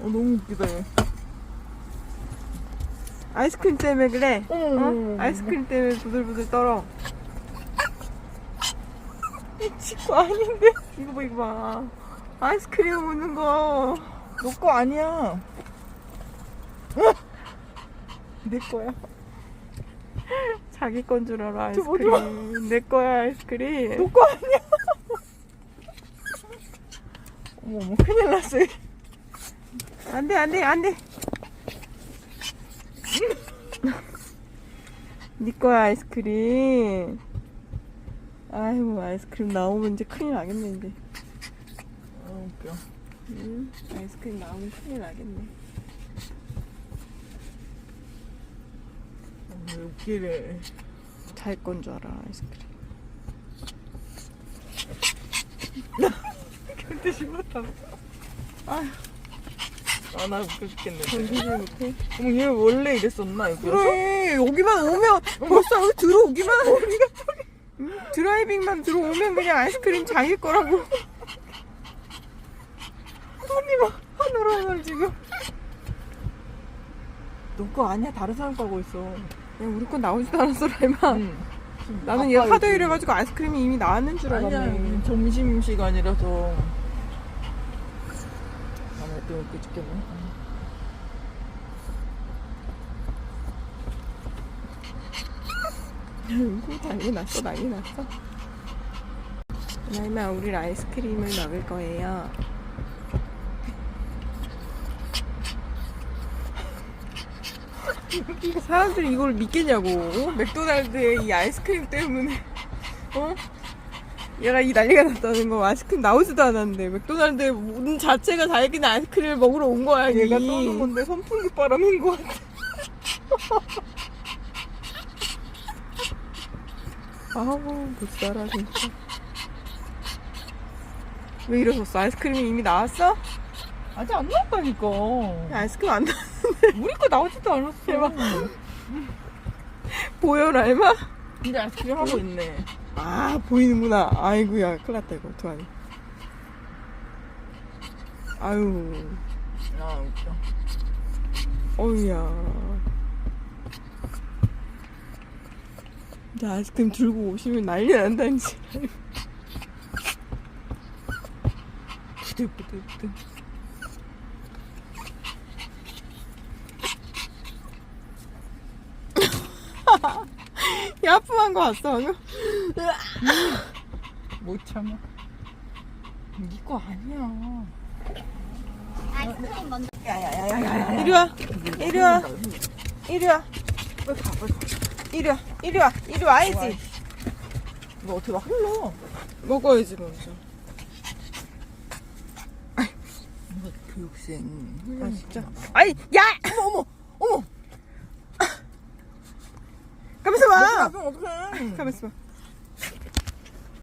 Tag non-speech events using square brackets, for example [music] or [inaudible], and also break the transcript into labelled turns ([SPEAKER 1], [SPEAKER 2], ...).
[SPEAKER 1] 어, 너무 웃기다 얘.
[SPEAKER 2] 아이스크림 때문에 그래.
[SPEAKER 1] 어?
[SPEAKER 2] 아이스크림 때문에 부들부들 떨어. 이 친구 아닌데? 이거 봐, 이거 봐. 아이스크림 우는 거.
[SPEAKER 1] 너 거 아니야. [laughs]
[SPEAKER 2] 내 거야. 자기 건 줄 알아, 아이스크림. 내 거야, 아이스크림.
[SPEAKER 1] 너 거 아니야. 어머, 어머, 큰일 났어. 얘.
[SPEAKER 2] 안 돼, 안 돼, 안 돼. 네 거야, 아이스크림. 아이고, 아이스크림 나오면 이제 큰일 나겠네, 이제.
[SPEAKER 1] 어, 웃겨.
[SPEAKER 2] 응? 아이스크림 나오면 큰일 나겠네.
[SPEAKER 1] 어, 왜 웃기래.
[SPEAKER 2] 자기 건줄 알아, 아이스크림. [laughs] 견디지 못하고.
[SPEAKER 1] 아, 나 웃겨 죽겠네.
[SPEAKER 2] 견디지 못해?
[SPEAKER 1] 어머, 얘 원래 이랬었나, 여기서?
[SPEAKER 2] 그래, 여기만 오면, 벌써 여기 들어오기만 우리가 응? 드라이빙만 들어오면 그냥 아이스크림 자기 거라고. 손이 막 하늘 하늘 지금.
[SPEAKER 1] 너 거 아니야. 다른 사람 거고 있어.
[SPEAKER 2] 야, 우리 건 나오지도 않았어, 라이마.
[SPEAKER 1] 응.
[SPEAKER 2] 나는 얘 하도 이래가지고 아이스크림이 이미 나왔는 줄
[SPEAKER 1] 아니야,
[SPEAKER 2] 알았네.
[SPEAKER 1] 점심 시간이라서. 아, 나또 웃겨 죽겠네.
[SPEAKER 2] 난리 났어, 난리 났어. 라이마, 우리 아이스크림을 먹을 거예요. 사람들이 이걸 믿겠냐고. 어? 맥도날드의 이 아이스크림 때문에. 어? 얘가 이 난리가 났다는 거 아이스크림 나오지도 않았는데 맥도날드의 문 자체가 자기는 아이스크림을 먹으러 온 거야
[SPEAKER 1] 얘가
[SPEAKER 2] 이.
[SPEAKER 1] 떠는 건데 선풍기 바람인 것 같아.
[SPEAKER 2] 아우 못 살아 진짜 왜 이러셨어 아이스크림이 이미 나왔어?
[SPEAKER 1] 아직 안 나왔다니까.
[SPEAKER 2] 아이스크림 안 나... [laughs]
[SPEAKER 1] 우리 거 나오지도 않았어.
[SPEAKER 2] 대박. 보여 라이마?
[SPEAKER 1] 근데 아이스크림 하고 있네.
[SPEAKER 2] 아 보이는구나. 아이고야 큰일 났다 이거. 어떡하니? 아유.
[SPEAKER 1] 아, 웃겨.
[SPEAKER 2] 어우야. 이제 아이스크림 들고 오시면 난리 난다니지. [laughs] 부들부들부들 야 아픔한 거 봤어 방금?
[SPEAKER 1] 못 참아. 니거 아니야.
[SPEAKER 3] 아이스크림 먼저
[SPEAKER 1] 야야야야야.
[SPEAKER 2] 이리 와 이리 와 이리 와
[SPEAKER 1] 빨리 가, 빨리 가.
[SPEAKER 2] 이리 와 이리 와 이리 와야지
[SPEAKER 1] 이거 어떻게 막 흘러?
[SPEAKER 2] 먹어야지 먼저
[SPEAKER 1] 뭔가 교육생.
[SPEAKER 2] 아 진짜 아이 야
[SPEAKER 1] 어머, 어머, 어머.
[SPEAKER 2] 가만있어 봐
[SPEAKER 1] 그럼 어떡해.
[SPEAKER 2] 가만 있어 봐